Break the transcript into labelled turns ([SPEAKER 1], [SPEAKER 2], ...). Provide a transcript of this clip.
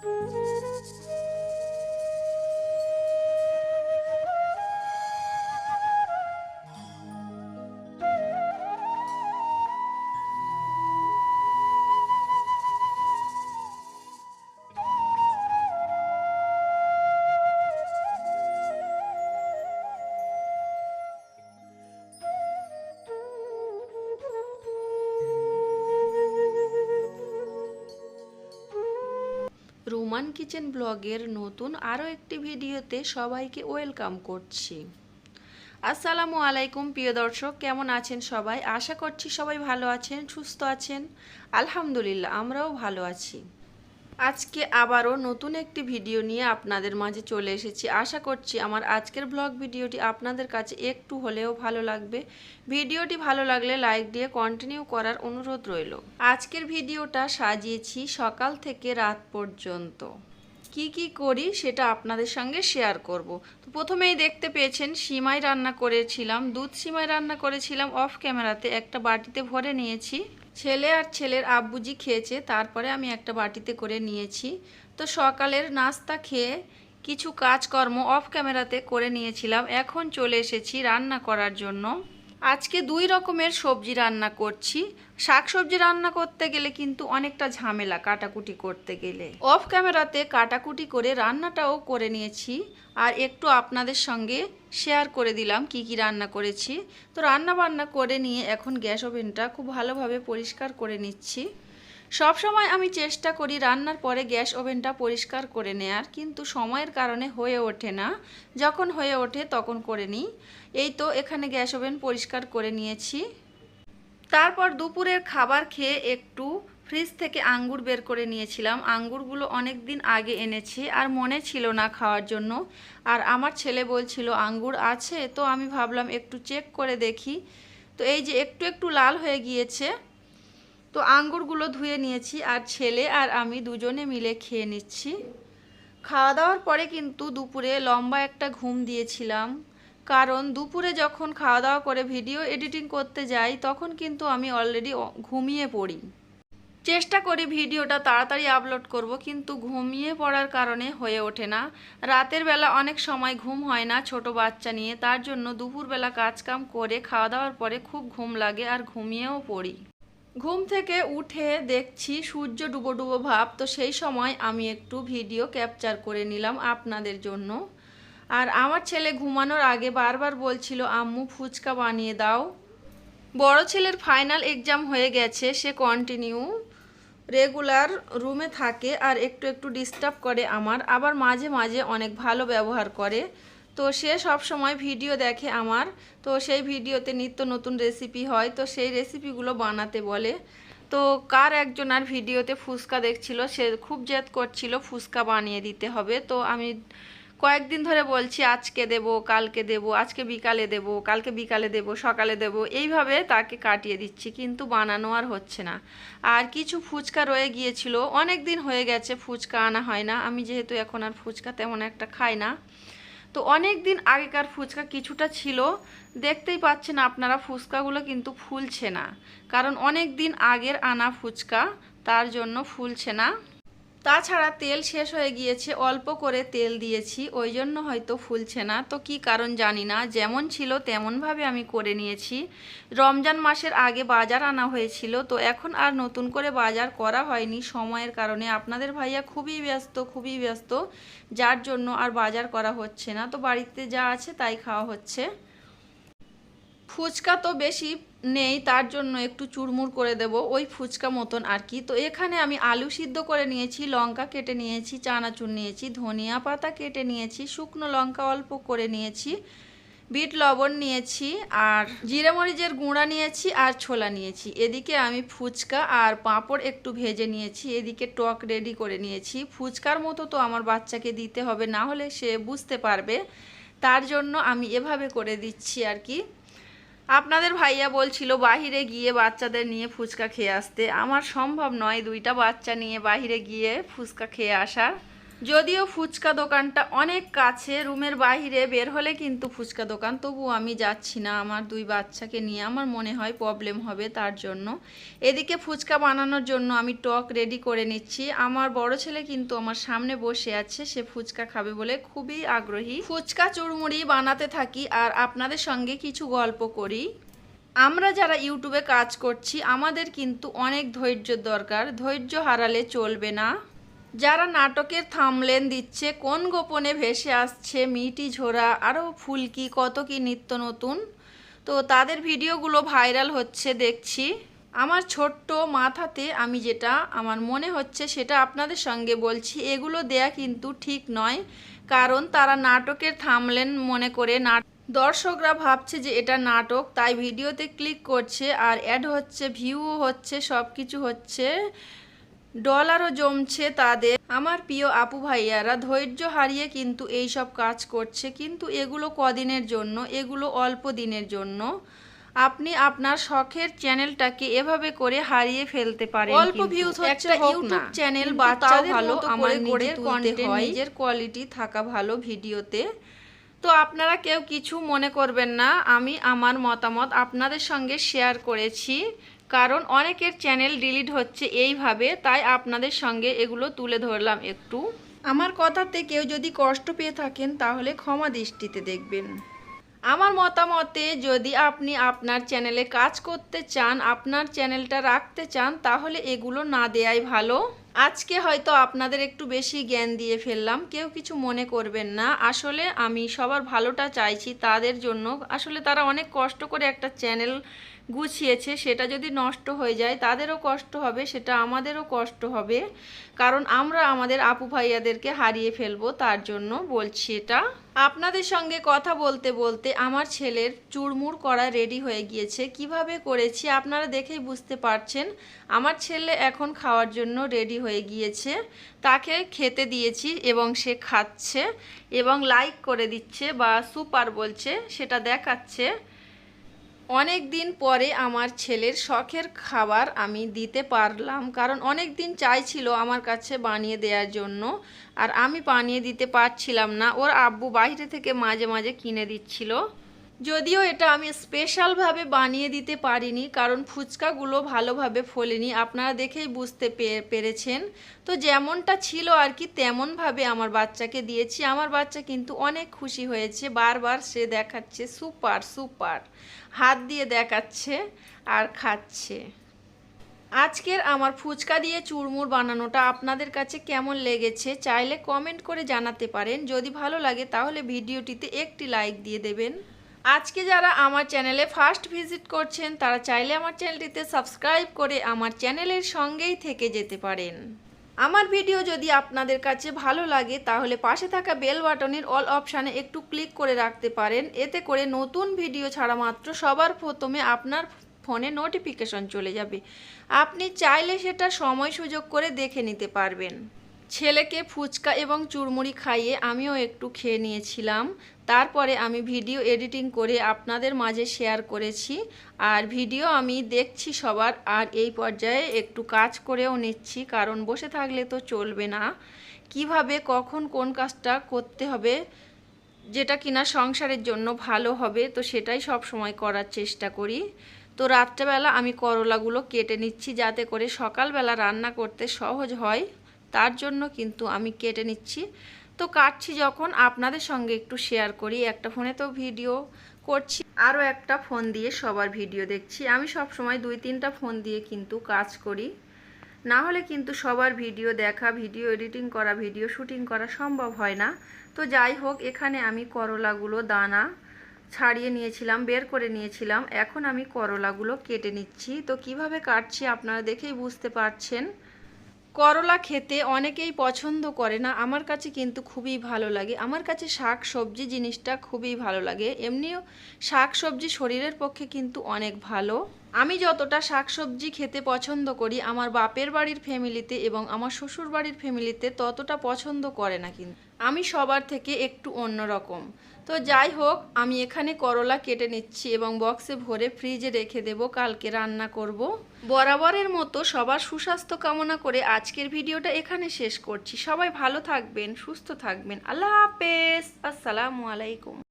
[SPEAKER 1] Thank you. Roman kitchen ব্লগের নতুন আরও একটি ভিডিওতে সবাইকে ওয়েলকাম করছি। আসসালামু আলাইকুম, প্রিয় দর্শক, কেমন আছেন সবাই? আশা করছি সবাই ভালো আছেন, সুস্থ আছেন। আলহামদুলিল্লাহ, আমরাও ভালো আছি। আজকে আবারও নতুন একটি ভিডিও নিয়ে আপনাদের মাঝে চলে এসেছি। আশা করছি আমার আজকের ব্লগ ভিডিওটি আপনাদের কাছে একটু হলেও ভালো লাগবে। ভিডিওটি ভালো লাগলে লাইক দিয়ে কন্টিনিউ করার অনুরোধ রইল। আজকের ভিডিওটা সাজিয়েছি সকাল থেকে রাত পর্যন্ত। কি কি করি সেটা আপনাদের সঙ্গে শেয়ার করব। তো প্রথমেই দেখতে পেয়েছেন, সিমাই রান্না করেছিলাম, দুধ সিমাই রান্না করেছিলাম অফ ক্যামেরাতে একটা বাটিতে ভরে নিয়েছি। ছেলে আর ছেলের আব্বুজি খেয়েছে, তারপরে আমি একটা বাটিতে করে নিয়েছি। তো সকালের নাস্তা খেয়ে কিছু কাজকর্ম অফ ক্যামেরাতে করে নিয়েছিলাম। এখন চলে এসেছি রান্না করার জন্য। আজকে দুই রকমের সবজি রান্না করছি। শাক সবজি রান্না করতে গেলে কিন্তু অনেকটা ঝামেলা কাটাকুটি করতে গেলে। অফ ক্যামেরাতে কাটাকুটি করে রান্নাটাও করে নিয়েছি। আর একটু আপনাদের সঙ্গে শেয়ার করে দিলাম কি কি রান্না করেছি। তো রান্না বান্না করে নিয়ে এখন গ্যাস ওভেনটা খুব ভালোভাবে পরিষ্কার করে নিচ্ছি। সব সময় আমি চেষ্টা করি রান্নার পরে গ্যাস ওভেনটা পরিষ্কার করে নেয়ার, কিন্তু সময়ের কারণে হয়ে ওঠে না। যখন হয়ে ওঠে তখন করে নিই। এই তো এখানে গ্যাস ওভেন পরিষ্কার করে নিয়েছি। তারপর দুপুরের খাবার খেয়ে একটু ফ্রিজ থেকে আঙ্গুর বের করে নিয়েছিলাম। আঙ্গুরগুলো অনেক দিন আগে এনেছি, আর মনে ছিল না খাওয়ার জন্য। আর আমার ছেলে বলছিল, আঙ্গুর আছে? তো আমি ভাবলাম, একটু চেক করে দেখি। তো এই যে একটু একটু লাল হয়ে গিয়েছে তো আঙ্গুরগুলো ধুয়ে নিয়েছি আর ছেলে আর আমি দুজনে মিলে খেয়ে নিচ্ছি। খাওয়া দাওয়ার পরে কিন্তু দুপুরে লম্বা একটা ঘুম দিয়েছিলাম। কারণ দুপুরে যখন খাওয়া দাওয়া করে ভিডিও এডিটিং করতে যাই, তখন কিন্তু আমি অলরেডি ঘুমিয়ে পড়ি। চেষ্টা করি ভিডিওটা তাড়াতাড়ি আপলোড করব, কিন্তু ঘুমিয়ে পড়ার কারণে হয়ে ওঠে না। রাতের বেলা অনেক সময় ঘুম হয় না ছোট বাচ্চা নিয়ে, তার জন্য দুপুরবেলা কাজকাম করে খাওয়া দাওয়ার পরে খুব ঘুম লাগে আর ঘুমিয়েও পড়ি। ঘুম থেকে উঠে দেখছি সূর্য ডুবো ডুবো ভাব, তো সেই সময় আমি একটু ভিডিও ক্যাপচার করে নিলাম আপনাদের জন্য। আর আমার ছেলে ঘুমানোর আগে বারবার বলছিল, আম্মু, ফুচকা বানিয়ে দাও। বড় ছেলের ফাইনাল এক্সাম হয়ে গেছে, সে কন্টিনিউ রেগুলার রুমে থাকে আর একটু একটু ডিস্টার্ব করে আমার, আবার মাঝে মাঝে অনেক ভালো ব্যবহার করে। তো সে সব সময় ভিডিও দেখে আমার। তো সেই ভিডিওতে নিত্য নতুন রেসিপি হয়। তো সেই রেসিপিগুলো বানাতে বলে। তো কার একজন আর ভিডিওতে ফুচকা দেখছিল, সে খুব জেদ করছিল ফুচকা বানিয়ে দিতে হবে। তো আমি কয়েকদিন ধরে বলছি, আজকে দেব, কালকে দেব, আজকে বিকালে দেব, কালকে বিকালে দেব, সকালে দেব। এইভাবে তাকে কাটিয়ে দিচ্ছি, কিন্তু বানানো আর হচ্ছে না। আর কিছু ফুচকা রয়ে গিয়েছিল। অনেক দিন হয়ে গেছে, ফুচকা আনা হয় না। আমি যেহেতু এখন আর ফুচকা তেমন একটা খাই না। তো অনেক দিন আগেকার ফুচকা কিছুটা ছিল, দেখতেই পাচ্ছেন আপনারা ফুচকাগুলো কিন্তু ফুলছে না। কারণ অনেক দিন আগের আনা ফুচকা, তার জন্য ফুলছে না। তাছাড়া তেল শেষ হয়ে গিয়েছে, অল্প করে তেল দিয়েছি, ওই জন্য হয়তো ফুলছে না। তো কি কারণ জানি না, যেমন ছিল তেমনভাবে আমি করে নিয়েছি। রমজান মাসের আগে বাজার আনা হয়েছিল, তো এখন আর নতুন করে বাজার করা হয়নি সময়ের কারণে। আপনাদের ভাইয়া খুবই ব্যস্ত খুবই ব্যস্ত, যার জন্য আর বাজার করা হচ্ছে না। তো বাড়িতে যা আছে তাই খাওয়া হচ্ছে। ফুচকা তো বেশি নেই, তার জন্য একটু চুরমুর করে দেব, ওই ফুচকা মতন আর কি। তো এখানে আমি আলু সিদ্ধ করে নিয়েছি, লঙ্কা কেটে নিয়েছি, চানাচুর নিয়েছি, ধনিয়া পাতা কেটে নিয়েছি, শুকনো লঙ্কা অল্প করে নিয়েছি, বিট লবণ নিয়েছি, আর জিরে মরিচের গুঁড়া নিয়েছি, আর ছোলা নিয়েছি। এদিকে আমি ফুচকা আর পাঁপড় একটু ভেজে নিয়েছি, এদিকে টক রেডি করে নিয়েছি। ফুচকার মতো তো আমার বাচ্চাকে দিতে হবে, না হলে সে বুঝতে পারবে। তার জন্য আমি এভাবে করে দিচ্ছি আর কি। আপনাদের ভাইয়া বলছিল বাহিরে গিয়ে বাচ্চাদের নিয়ে ফুচকা খেয়ে আসতে। আমার সম্ভব নয় দুইটা বাচ্চা নিয়ে বাহিরে গিয়ে ফুচকা খেয়ে আসার। যদিও ফুচকা দোকানটা অনেক কাছে, রুমের বাইরে বের হলে কিন্তু ফুচকা দোকান। তবু আমি যাচ্ছি না, আমার দুই বাচ্চাকে নিয়ে। আমার মনে হয় প্রবলেম হবে তার জন্য। এদিকে ফুচকা বানানোর জন্য আমি টক রেডি করে নিচ্ছি। আমার বড় ছেলে কিন্তু আমার সামনে বসে আছে, সে ফুচকা খাবে বলে খুবই আগ্রহী। ফুচকা চুরমুড়ি বানাতে থাকি আর আপনাদের সঙ্গে কিছু গল্প করি। আমরা যারা ইউটিউবে কাজ করছি, আমাদের কিন্তু অনেক ধৈর্যের দরকার। ধৈর্য হারালে চলবে না। যারা নাটকের থামলেন দিচ্ছে, কোন গোপনে ভেসে আসছে মিটি ঝোরা আরও ফুলকি, কত কি নিত্য নতুন? তো তাদের ভিডিওগুলো ভাইরাল হচ্ছে, দেখছি। আমার ছোট্ট মাথাতে আমি যেটা, আমার মনে হচ্ছে সেটা আপনাদের সঙ্গে বলছি, এগুলো দেয়া কিন্তু ঠিক নয়, কারণ তারা নাটকের থামলেন মনে করে নাট দর্শকরা ভাবছে যে এটা নাটক, তাই ভিডিওতে ক্লিক করছে, আর অ্যাড হচ্ছে ভিউও হচ্ছে সব কিছু হচ্ছে। ডলারও জমছে তাদের। আমার প্রিয় আপু ভাইয়ারা ধৈর্য হারিয়ে কিন্তু এই সব কাজ করছে কিন্তু এগুলো কদিনের জন্য? এগুলো অল্প দিনের জন্য। আপনি আপনার শখের চ্যানেলটাকে এভাবে করে হারিয়ে ফেলতে পারেন
[SPEAKER 2] অল্প views হচ্ছে
[SPEAKER 1] ইউটিউব চ্যানেল বাচ্চাদের ভালো আমার নিজের কন্টেন্ট নিজের কোয়ালিটি থাকা ভালো ভিডিওতে তো আপনারা কেউ কিছু মনে করবেন না আমি আমার মতামত আপনাদের সঙ্গে শেয়ার করেছি। কারণ অনেকের চ্যানেল ডিলিট হচ্ছে এইভাবে তাই আপনাদের সঙ্গে এগুলো তুলে ধরলাম একটু। আমার কথাতে কেউ যদি কষ্ট পেয়ে থাকেন তাহলে ক্ষমা দৃষ্টিতে দেখবেন। আমার মতামতে যদি আপনি আপনার চ্যানেলে কাজ করতে চান আপনার চ্যানেলটা রাখতে চান তাহলে এগুলো না দেয়াই ভালো। আজকে হয়তো আপনাদের একটু বেশি জ্ঞান দিয়ে ফেললাম, কেউ কিছু মনে করবেন না। আসলে আমি সবার ভালোটা চাইছি তাদের জন্য। আসলে তারা অনেক কষ্ট করে একটা চ্যানেল গুছিয়েছে, সেটা যদি নষ্ট হয়ে যায়, তাদেরও কষ্ট হবে, সেটা আমাদেরও কষ্ট হবে। কারণ আমরা আমাদের আপু ভাইয়াদেরকে হারিয়ে ফেলব, তার জন্য বলছি এটা। আপনাদের সঙ্গে কথা বলতে বলতে আমার ছেলের চুরমুর করা রেডি হয়ে গিয়েছে। কীভাবে করেছি আপনারা দেখেই বুঝতে পারছেন। আমার ছেলে এখন খাওয়ার জন্য রেডি হয়ে গিয়েছে। তাকে খেতে দিয়েছি এবং সে খাচ্ছে এবং লাইক করে দিচ্ছে বা সুপার বলছে, সেটা দেখাচ্ছে। অনেক দিন পরে আমার ছেলের শখের খাবার আমি দিতে পারলাম, কারণ অনেক দিন চাইছিল আমার কাছে বানিয়ে দেওয়ার জন্য, আর আমি বানিয়ে দিতে পারছিলাম না। ওর আব্বু বাইরে থেকে মাঝে মাঝে কিনে দিচ্ছিল। যদিও এটা আমি স্পেশালভাবে বানিয়ে দিতে পারিনি, কারণ ফুচকাগুলো ভালোভাবে ফোলেনি। আপনারা দেখেই বুঝতে পেরেছেন। তো যেমনটা ছিল আর কি, তেমনভাবে আমার বাচ্চাকে দিয়েছি। আমার বাচ্চা কিন্তু অনেক খুশি হয়েছে। বারবার সে দেখাচ্ছে, সুপার সুপার। হাত দিয়ে দেখাচ্ছে আর খাচ্ছে। আজকের আমার ফুচকা দিয়ে চুরমুর বানানোটা আপনাদের কাছে কেমন লেগেছে চাইলে কমেন্ট করে জানাতে পারেন। যদি ভালো লাগে তাহলে ভিডিওটিতে একটি লাইক দিয়ে দেবেন। আজকে যারা আমার চ্যানেলে ফার্স্ট ভিজিট করছেন তারা চাইলে আমার চ্যানেলটিতে সাবস্ক্রাইব করে আমার চ্যানেলের সঙ্গেই থেকে যেতে পারেন। আমার ভিডিও যদি আপনাদের কাছে ভালো লাগে, তাহলে পাশে থাকা বেল বাটনের অল অপশানে একটু ক্লিক করে রাখতে পারেন। এতে করে নতুন ভিডিও ছাড়া মাত্র সবার প্রথমে আপনার ফোনে নোটিফিকেশন চলে যাবে। আপনি চাইলে সেটা সময় সুযোগ করে দেখে নিতে পারবেন। ছেলেকে ফুচকা এবং চুরমুড়ি খাইয়ে আমিও একটু খেয়ে নিয়েছিলাম। তারপরে আমি ভিডিও এডিটিং করে আপনাদের মাঝে শেয়ার করেছি। আর ভিডিও আমি দেখছি সবার, আর এই পর্যায়ে একটু কাজ করেও নিচ্ছি, কারণ বসে থাকলে তো চলবে না। কীভাবে, কখন, কোন কাজটা করতে হবে, যেটা কিনা সংসারের জন্য ভালো হবে, তো সেটাই সব সময় করার চেষ্টা করি। তো রাত্রেবেলা আমি করলাগুলো কেটে নিচ্ছি, যাতে করে সকালবেলা রান্না করতে সহজ হয়। তার জন্য কিন্তু আমি কেটে নিচ্ছি। তো কাটছি যখন, আপনাদের সঙ্গে একটু শেয়ার করি। একটা ফোনে তো ভিডিও করছি, আরও একটা ফোন দিয়ে সবার ভিডিও দেখছি। আমি সব সময় দুই, তিনটা ফোন দিয়ে কিন্তু কাজ করি। না হলে কিন্তু সবার ভিডিও দেখা ভিডিও এডিটিং করা ভিডিও শুটিং করা সম্ভব হয় না। তো যাই হোক, এখানে আমি করলাগুলো দানা ছাড়িয়ে নিয়েছিলাম, বের করে নিয়েছিলাম। এখন আমি করলাগুলো কেটে নিচ্ছি। তো কীভাবে কাটছি আপনারা দেখেই বুঝতে পারছেন। করলা খেতে অনেকেই পছন্দ করে না। আমার কাছে কিন্তু খুবই ভালো লাগে। আমার কাছে শাক সবজি জিনিসটা খুবই ভালো লাগে। এমনিও শাক সবজি শরীরের পক্ষে কিন্তু অনেক ভালো। আমি যতটা শাক সবজি খেতে পছন্দ করি, আমার বাপের বাড়ির ফ্যামিলিতে এবং আমার শ্বশুর বাড়ির ফ্যামিলিতে ততটা পছন্দ করে না কিন্তু। আমি সবার থেকে একটু অন্যরকম। তো যাই হোক, আমি এখানে করলা কেটে নিচ্ছি এবং বক্সে ভরে ফ্রিজে রেখে দেব, কালকে রান্না করব। বরাবরের মতো সবার সুস্বাস্থ্য কামনা করে আজকের ভিডিওটা এখানে শেষ করছি। সবাই ভালো থাকবেন, সুস্থ থাকবেন। আল্লাহ হাফেজ। আসসালামু আলাইকুম।